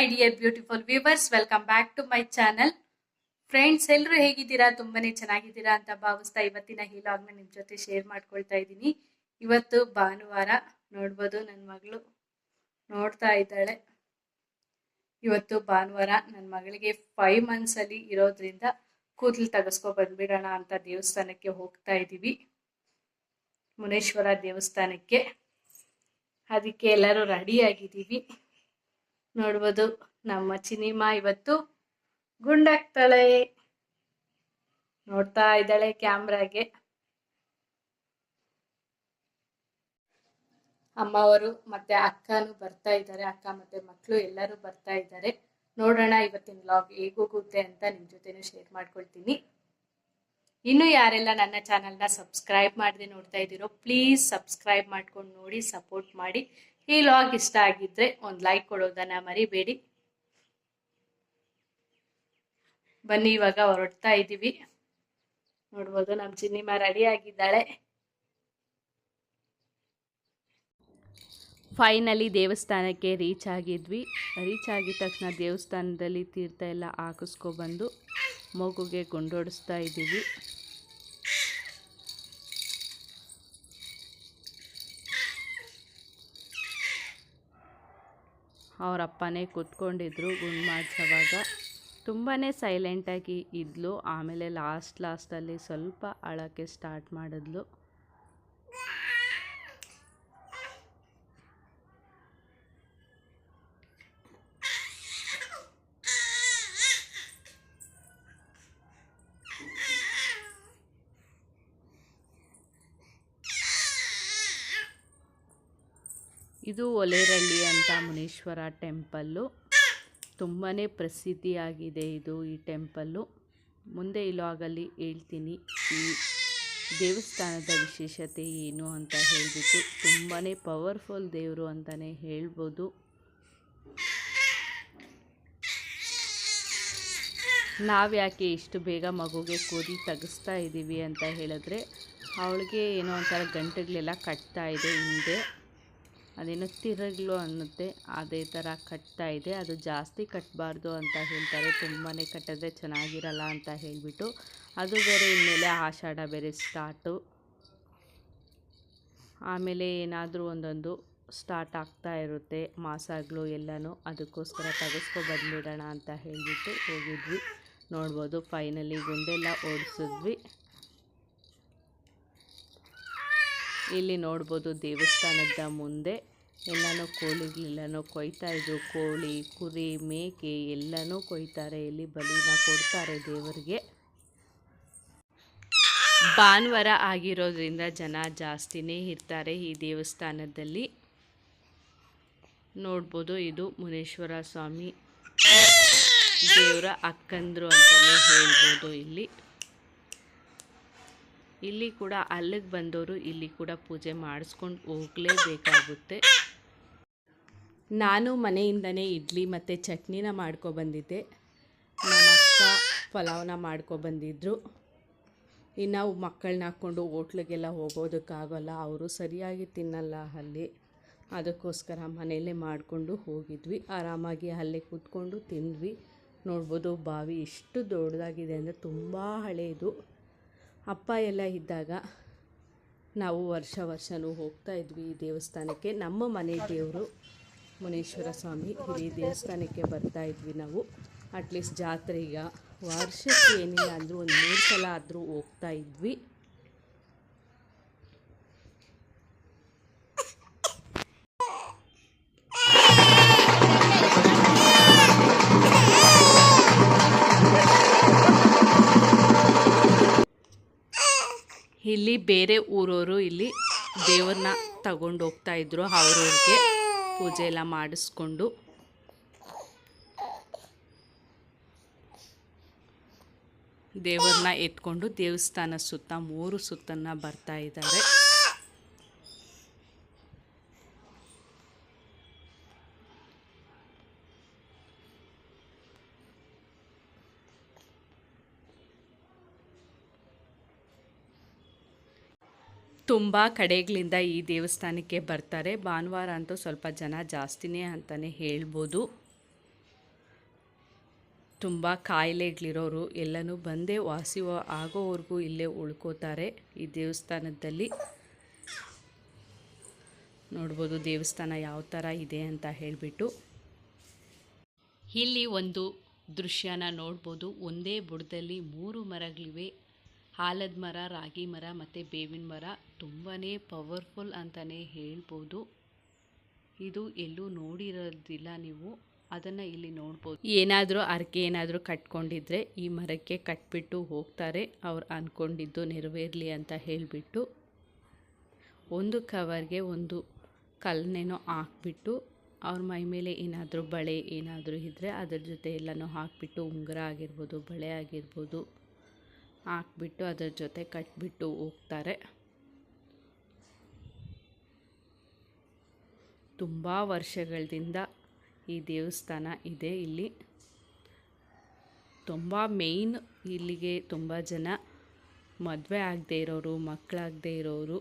My dear beautiful viewers, welcome back to my channel. Friends ಎಲ್ಲರೂ ಹೇಗಿದ್ದೀರಾ? ತುಂಬಾನೇ ಚೆನ್ನಾಗಿದ್ದೀರಾ ಅಂತ ಭಾವಿಸ್ತಾ ಇವತ್ತಿನ ಈ ಲಾಗ್ನ ನಿಮ್ಮ ಜೊತೆ ಶೇರ್ ಮಾಡ್ಕೊಳ್ತಾ ಇದ್ದೀನಿ. ಇವತ್ತು ಭಾನುವಾರ ನೋಡ್ಬೋದು ನನ್ನ ಮಗಳು ನೋಡ್ತಾ ಇದ್ದಾಳೆ. ಇವತ್ತು ಭಾನುವಾರ ನನ್ನ ಮಗಳಿಗೆ ಫೈವ್ ಮಂತ್ಸ್ ಅಲ್ಲಿ ಇರೋದ್ರಿಂದ ಕೂದಲು ತೆಗೆಸ್ಕೊ ಬಂದ್ಬಿಡೋಣ ಅಂತ ದೇವಸ್ಥಾನಕ್ಕೆ ಹೋಗ್ತಾ ಇದ್ದೀವಿ ಮುನೇಶ್ವರ ದೇವಸ್ಥಾನಕ್ಕೆ. ಅದಕ್ಕೆ ಎಲ್ಲರೂ ರೆಡಿ ಆಗಿದ್ದೀವಿ. ನೋಡ್ಬೋದು. ನಮ್ಮ ಚಿನಿಮಾ ಇವತ್ತು ಗುಂಡಾಗ್ತಾಳೆ. ನೋಡ್ತಾ ಇದ್ದಾಳೆ ಕ್ಯಾಮ್ರಾಗೆ. ಅಮ್ಮವರು ಮತ್ತೆ ಅಕ್ಕನು ಬರ್ತಾ ಇದ್ದಾರೆ. ಅಕ್ಕ ಮತ್ತೆ ಮಕ್ಕಳು ಎಲ್ಲರೂ ಬರ್ತಾ ಇದ್ದಾರೆ. ನೋಡೋಣ ಇವತ್ತಿನ ವ್ಲಾಗ್ ಹೇಗೋಗುತ್ತೆ ಅಂತ ನಿಮ್ ಜೊತೆನೂ ಶೇರ್ ಮಾಡ್ಕೊಳ್ತೀನಿ. ಇನ್ನು ಯಾರೆಲ್ಲ ನನ್ನ ಚಾನಲ್ನ ಸಬ್ಸ್ಕ್ರೈಬ್ ಮಾಡದೆ ನೋಡ್ತಾ ಇದ್ದೀರೋ ಪ್ಲೀಸ್ ಸಬ್ಸ್ಕ್ರೈಬ್ ಮಾಡ್ಕೊಂಡು ನೋಡಿ ಸಪೋರ್ಟ್ ಮಾಡಿ. ಈ ಲಾಗ್ ಇಷ್ಟ ಆಗಿದ್ರೆ ಒಂದು ಲೈಕ್ ಕೊಡೋದನ್ನ ಮರಿಬೇಡಿ. ಬನ್ನಿ, ಇವಾಗ ಹೊರಡ್ತಾ ಇದ್ದೀವಿ ನೋಡ್ಬೋದು ನಮ್ಮ ಚಿನ್ನಿಮ ರೆಡಿ ಆಗಿದ್ದಾಳೆ. ಫೈನಲಿ ದೇವಸ್ಥಾನಕ್ಕೆ ರೀಚ್ ಆಗಿದ್ವಿ. ರೀಚ್ ಆಗಿದ ತಕ್ಷಣ ದೇವಸ್ಥಾನದಲ್ಲಿ ತೀರ್ಥ ಎಲ್ಲ ಹಾಕಿಸ್ಕೊಬಂದು ಮಗುಗೆ ಕೊಂಡೋಡಿಸ್ತಾ ಇದ್ದೀವಿ ಅವ್ರ ಅಪ್ಪನೇ ಕೂತ್ಕೊಂಡಿದ್ರು ಗುಂಡು ಮಾಡಿಸೋವಾಗ ತುಂಬಾ ಸೈಲೆಂಟಾಗಿ ಇದ್ಲು. ಆಮೇಲೆ ಲಾಸ್ಟ್ ಲಾಸ್ಟಲ್ಲಿ ಸ್ವಲ್ಪ ಅಳೋಕ್ಕೆ ಸ್ಟಾರ್ಟ್ ಮಾಡಿದ್ಲು. ಇದು ಒಲೇರಳ್ಳಿ ಅಂತ ಮುನೀಶ್ವರ ಟೆಂಪಲ್ಲು. ತುಂಬಾ ಪ್ರಸಿದ್ಧಿಯಾಗಿದೆ ಇದು ಈ ಟೆಂಪಲ್ಲು. ಮುಂದೆ ಇಲಾಗಲ್ಲಿ ಹೇಳ್ತೀನಿ, ಈ ದೇವಸ್ಥಾನದ ವಿಶೇಷತೆ ಏನು ಅಂತ ಹೇಳಿಬಿಟ್ಟು ತುಂಬಾ ಪವರ್ಫುಲ್ ದೇವರು ಅಂತಲೇ ಹೇಳ್ಬೋದು. ನಾವು ಯಾಕೆ ಇಷ್ಟು ಬೇಗ ಮಗುಗೆ ಕೂದಿ ತೆಗೆಸ್ತಾ ಇದ್ದೀವಿ ಅಂತ ಹೇಳಿದ್ರೆ, ಅವಳಿಗೆ ಏನೋ ಒಂಥರ ಗಂಟೆಗಳೆಲ್ಲ ಕಟ್ತಾ ಇದೆ ಹಿಂದೆ. ಅದೇನೋ ತಿರುಗ್ಲು ಅನ್ನುತ್ತೆ. ಅದೇ ಥರ ಕಟ್ತಾ ಇದೆ. ಅದು ಜಾಸ್ತಿ ಕಟ್ಟಬಾರ್ದು ಅಂತ ಹೇಳ್ತಾರೆ. ತುಂಬಾ ಕಟ್ಟಿದ್ರೆ ಚೆನ್ನಾಗಿರಲ್ಲ ಅಂತ ಹೇಳಿಬಿಟ್ಟು. ಅದು ಬೇರೆ ಇನ್ಮೇಲೆ ಆಷಾಢ ಬೇರೆ ಸ್ಟಾರ್ಟು. ಆಮೇಲೆ ಏನಾದರೂ ಒಂದೊಂದು ಸ್ಟಾರ್ಟ್ ಆಗ್ತಾ ಇರುತ್ತೆ. ಮಾಸಗಳು ಎಲ್ಲನೂ. ಅದಕ್ಕೋಸ್ಕರ ತೆಗೆಸ್ಕೊ ಬಂದ್ಬಿಡೋಣ ಅಂತ ಹೇಳಿಬಿಟ್ಟು ಹೋಗಿದ್ವಿ. ನೋಡ್ಬೋದು ಫೈನಲಿ ಗುಂಡೆಲ್ಲ ಓಡಿಸಿದ್ವಿ. ಇಲ್ಲಿ ನೋಡ್ಬೋದು ದೇವಸ್ಥಾನದ ಮುಂದೆ ಎಲ್ಲನೂ ಕೋಳಿಗಳೆಲ್ಲನೂ ಕೊಯ್ತಾ ಇದ್ರು. ಕೋಳಿ, ಕುರಿ, ಮೇಕೆ ಎಲ್ಲನೂ ಕೊಯ್ತಾರೆ. ಇಲ್ಲಿ ಬಲಿನ ಕೊಡ್ತಾರೆ ದೇವರಿಗೆ. ಭಾನುವಾರ ಆಗಿರೋದ್ರಿಂದ ಜನ ಜಾಸ್ತಿನೇ ಇರ್ತಾರೆ ಈ ದೇವಸ್ಥಾನದಲ್ಲಿ. ನೋಡ್ಬೋದು ಇದು ಮುನೇಶ್ವರ ಸ್ವಾಮಿ ದೇವರ ಅಕ್ಕಂದ್ರು ಅಂತಲೇ ಹೇಳ್ಬೋದು ಇಲ್ಲಿ. ಇಲ್ಲಿ ಕೂಡ ಅಲ್ಲಿಗೆ ಬಂದವರು ಇಲ್ಲಿ ಕೂಡ ಪೂಜೆ ಮಾಡಿಸ್ಕೊಂಡು ಹೋಗಲೇಬೇಕಾಗುತ್ತೆ. ನಾನು ಮನೆಯಿಂದನೇ ಇಡ್ಲಿ ಮತ್ತು ಚಟ್ನಿನ ಮಾಡ್ಕೊಬಂದಿದ್ದೆ ನಮ್ಮ ಅಕ್ಕ ಪಲಾವ್ನ ಮಾಡ್ಕೊಬಂದಿದ್ರು ಇನ್ನು ಮಕ್ಕಳನ್ನ ಹಾಕ್ಕೊಂಡು ಹೋಟ್ಲಿಗೆಲ್ಲ ಹೋಗೋದಕ್ಕಾಗಲ್ಲ, ಅವರು ಸರಿಯಾಗಿ ತಿನ್ನಲ್ಲ ಅಲ್ಲಿ. ಅದಕ್ಕೋಸ್ಕರ ಮನೆಯಲ್ಲೇ ಮಾಡಿಕೊಂಡು ಹೋಗಿದ್ವಿ. ಆರಾಮಾಗಿ ಅಲ್ಲೇ ಕೂತ್ಕೊಂಡು ತಿಂದ್ವಿ. ನೋಡ್ಬೋದು ಬಾವಿ ಎಷ್ಟು ದೊಡ್ಡದಾಗಿದೆ ಅಂದರೆ ತುಂಬ ಹಳೆಯದು ಅಪ್ಪ ಎಲ್ಲ ಇದ್ದಾಗ ನಾವು ವರ್ಷ ವರ್ಷನೂ ಹೋಗ್ತಾ ಇದ್ವಿ ಈ ದೇವಸ್ಥಾನಕ್ಕೆ. ನಮ್ಮ ಮನೆ ದೇವರು ಮುನೇಶ್ವರ ಸ್ವಾಮಿ ಈ ದೇವಸ್ಥಾನಕ್ಕೆ ಬರ್ತಾ ಇದ್ವಿ ನಾವು. ಅಟ್ಲೀಸ್ಟ್ ಜಾತ್ರೆಗೆ ವರ್ಷಕ್ಕೆ ಏನಿಲ್ಲ ಅಂದರೂ ಒಂದು ಮೂರು ಸಲ ಆದರೂ ಹೋಗ್ತಾ ಇದ್ವಿ. ಇಲ್ಲಿ ಬೇರೆ ಊರವರು ಇಲ್ಲಿ ದೇವ್ರನ್ನ ತಗೊಂಡು ಹೋಗ್ತಾ ಇದ್ರು ಅವ್ರವ್ರಿಗೆ ಪೂಜೆ ಎಲ್ಲ ಮಾಡಿಸ್ಕೊಂಡು. ದೇವ್ರನ್ನ ಎತ್ಕೊಂಡು ದೇವಸ್ಥಾನ ಸುತ್ತ ಮೂರು ಸುತ್ತನ್ನ ಬರ್ತಾ ಇದ್ದಾರೆ. ತುಂಬ ಕಡೆಗಳಿಂದ ಈ ದೇವಸ್ಥಾನಕ್ಕೆ ಬರ್ತಾರೆ. ಭಾನುವಾರ ಅಂತೂ ಸ್ವಲ್ಪ ಜನ ಜಾಸ್ತಿನೇ ಅಂತಲೇ ಹೇಳ್ಬೋದು. ತುಂಬ ಕಾಯಿಲೆಗಳಿರೋರು ಎಲ್ಲನೂ ಬಂದೇ ವಾಸಿ ಆಗೋವರೆಗೂ ಇಲ್ಲೇ ಉಳ್ಕೋತಾರೆ ಈ ದೇವಸ್ಥಾನದಲ್ಲಿ. ನೋಡ್ಬೋದು ದೇವಸ್ಥಾನ ಯಾವ ಥರ ಇದೆ ಅಂತ ಹೇಳಿಬಿಟ್ಟು. ಇಲ್ಲಿ ಒಂದು ದೃಶ್ಯನ ನೋಡ್ಬೋದು. ಒಂದೇ ಬುಡದಲ್ಲಿ ಮೂರು ಮರಗಳಿವೆ. ಆಲದ ಮರ, ರಾಗಿ ಮರ ಮತ್ತು ಬೇವಿನ ಮರ ತುಂಬಾ ಪವರ್ಫುಲ್ ಅಂತಲೇ ಹೇಳ್ಬೋದು. ಇದು ಎಲ್ಲೂ ನೋಡಿರೋದಿಲ್ಲ ನೀವು. ಅದನ್ನು ಇಲ್ಲಿ ನೋಡ್ಬೋದು. ಏನಾದರೂ ಅರ್ಕೆ ಏನಾದರೂ ಕಟ್ಕೊಂಡಿದ್ರೆ ಈ ಮರಕ್ಕೆ ಕಟ್ಬಿಟ್ಟು ಹೋಗ್ತಾರೆ. ಅವ್ರು ಅಂದ್ಕೊಂಡಿದ್ದು ನೆರವೇರಲಿ ಅಂತ ಹೇಳಿಬಿಟ್ಟು ಒಂದು ಕವರ್ಗೆ ಒಂದು ಕಲ್ಲನ್ನೇನೋ ಹಾಕ್ಬಿಟ್ಟು ಅವ್ರ ಮೈ ಮೇಲೆ ಏನಾದರೂ ಬಳೆ ಏನಾದರೂ ಇದ್ದರೆ ಅದ್ರ ಜೊತೆ ಎಲ್ಲನೂ ಹಾಕಿಬಿಟ್ಟು ಉಂಗುರ ಆಗಿರ್ಬೋದು, ಬಳೆ ಆಗಿರ್ಬೋದು. ಹಾಕ್ಬಿಟ್ಟು ಅದ್ರ ಜೊತೆ ಕಟ್ಬಿಟ್ಟು ಹೋಗ್ತಾರೆ. ತುಂಬ ವರ್ಷಗಳಿಂದ ಈ ದೇವಸ್ಥಾನ ಇದೆ ಇಲ್ಲಿ. ತುಂಬ ಮೇಯ್ನ್ ಇಲ್ಲಿಗೆ ತುಂಬ ಜನ ಮದುವೆ ಆಗದೆ ಇರೋರು ಮಕ್ಕಳಾಗದೇ ಇರೋರು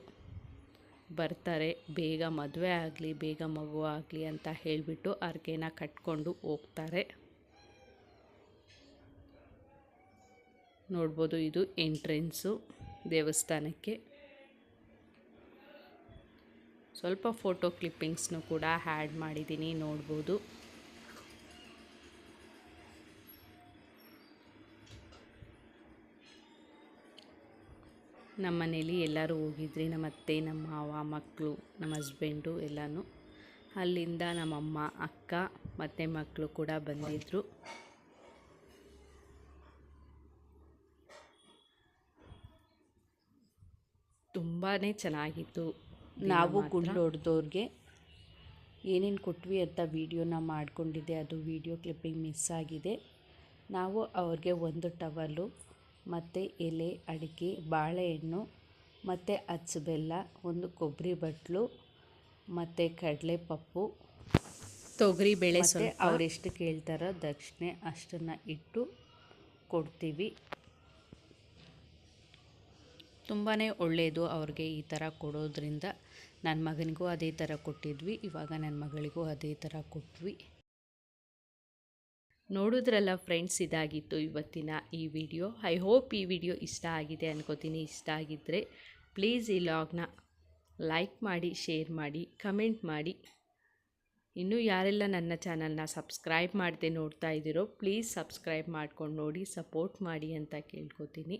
ಬರ್ತಾರೆ. ಬೇಗ ಮದುವೆ ಆಗಲಿ, ಬೇಗ ಮಗು ಆಗಲಿ ಅಂತ ಹೇಳಿಬಿಟ್ಟು ಅರ್ಕೆನ ಕಟ್ಕೊಂಡು ಹೋಗ್ತಾರೆ. ನೋಡ್ಬೋದು, ಇದು ಎಂಟ್ರೆನ್ಸು ದೇವಸ್ಥಾನಕ್ಕೆ. ಸ್ವಲ್ಪ ಫೋಟೋ ಕ್ಲಿಪ್ಪಿಂಗ್ಸ್ನು ಕೂಡ ಹ್ಯಾಡ್ ಮಾಡಿದ್ದೀನಿ, ನೋಡ್ಬೋದು. ನಮ್ಮ ಮನೇಲಿ ಎಲ್ಲರೂ ಹೋಗಿದ್ರಿ ನಮ್ಮ ಅತ್ತೆ ನಮ್ಮ ಮಾವ, ಮಕ್ಕಳು, ನಮ್ಮ ಹಸ್ಬೆಂಡು ಎಲ್ಲನೂ. ಅಲ್ಲಿಂದ ನಮ್ಮಮ್ಮ, ಅಕ್ಕ ಮತ್ತು ಮಕ್ಕಳು ಕೂಡ ಬಂದಿದ್ದರು ತುಂಬಾ ಚೆನ್ನಾಗಿತ್ತು ನಾವು ಗುಂಡು ಹೊಡೆದವ್ರಿಗೆ ಏನೇನು ಕೊಟ್ವಿ ಅಂತ ವೀಡಿಯೋನ ಮಾಡಿಕೊಂಡಿದ್ದೆ. ಅದು ವೀಡಿಯೋ ಕ್ಲಿಪ್ಪಿಂಗ್ ಮಿಸ್ ಆಗಿದೆ. ನಾವು ಅವ್ರಿಗೆ ಒಂದು ಟವಲು ಮತ್ತು ಎಲೆ ಅಡಿಕೆ ಬಾಳೆಹಣ್ಣು ಮತ್ತು ಅಚ್ಚ ಬೆಲ್ಲ ಒಂದು ಕೊಬ್ಬರಿ ಬಟ್ಲು ಮತ್ತು ಕಡಲೆ ಪಪ್ಪು ತೊಗರಿ ಬೇಳೆ ಅವರೆಷ್ಟು ಕೇಳ್ತಾರೋ ದಕ್ಷಿಣೆ ಅಷ್ಟನ್ನು ಇಟ್ಟು ಕೊಡ್ತೀವಿ. ತುಂಬಾ ಒಳ್ಳೆಯದು ಅವ್ರಿಗೆ ಈ ಥರ ಕೊಡೋದ್ರಿಂದ. ನನ್ನ ಮಗನಿಗೂ ಅದೇ ಥರ ಕೊಟ್ಟಿದ್ವಿ, ಇವಾಗ ನನ್ನ ಮಗಳಿಗೂ ಅದೇ ಥರ ಕೊಟ್ವಿ. ನೋಡಿದ್ರಲ್ಲ ಫ್ರೆಂಡ್ಸ್ ಇದಾಗಿತ್ತು ಇವತ್ತಿನ ಈ ವಿಡಿಯೋ ಐ ಹೋಪ್ ಈ ವಿಡಿಯೋ ಇಷ್ಟ ಆಗಿದೆ ಅನ್ಕೋತೀನಿ. ಇಷ್ಟ ಆಗಿದ್ದರೆ ಪ್ಲೀಸ್ ಈ ಲಾಗ್ನ ಲೈಕ್ ಮಾಡಿ ಶೇರ್ ಮಾಡಿ ಕಮೆಂಟ್ ಮಾಡಿ. ಇನ್ನೂ ಯಾರೆಲ್ಲ ನನ್ನ ಚಾನಲ್ನ ಸಬ್ಸ್ಕ್ರೈಬ್ ಮಾಡದೆ ನೋಡ್ತಾ ಇದ್ದೀರೋ ಪ್ಲೀಸ್ ಸಬ್ಸ್ಕ್ರೈಬ್ ಮಾಡ್ಕೊಂಡು ನೋಡಿ ಸಪೋರ್ಟ್ ಮಾಡಿ ಅಂತ ಕೇಳ್ಕೊತೀನಿ.